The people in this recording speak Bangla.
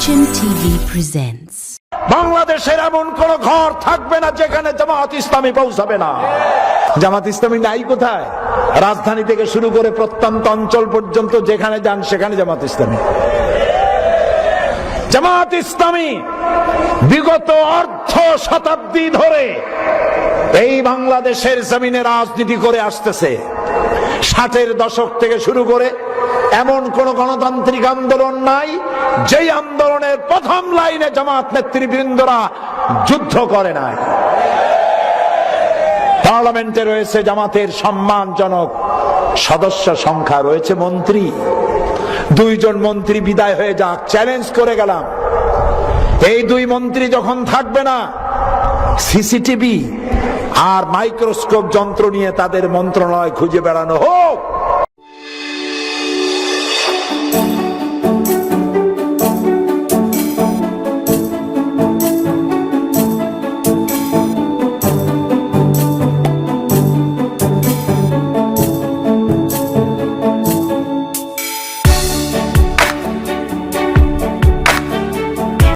Fortune TV presents. বাংলাদেশের এমন কোন ঘর থাকবে না যেখানে জামাত ইসলামী পৌঁছাবে না। জামাত ইসলামী নাই কোথায়? রাজধানী থেকে শুরু করে প্রত্যন্ত অঞ্চল পর্যন্ত যেখানে যান, সেখানে জামাত ইসলামী। জামাত ইসলামী বিগত অর্ধ শতাব্দী ধরে এই বাংলাদেশের জমিনে রাজনীতি করে আসতেছে। ষাটের দশক থেকে শুরু করে এমন কোন গণতান্ত্রিক আন্দোলন নাই, যেই আন্দোলনের প্রথম লাইনে জামাত নেতৃবৃন্দরা যুদ্ধ করে নাই। পার্লামেন্টে রয়েছে জামাতের সম্মানজনক সদস্য সংখ্যা, রয়েছে মন্ত্রী। দুইজন মন্ত্রী বিদায় হয়ে যাক চ্যালেঞ্জ করে গেলাম। এই দুই মন্ত্রী যখন থাকবে না, সিসিটিভি আর মাইক্রোস্কোপ যন্ত্র নিয়ে তাদের মন্ত্রণালয় খুঁজে বেড়ানো হোক।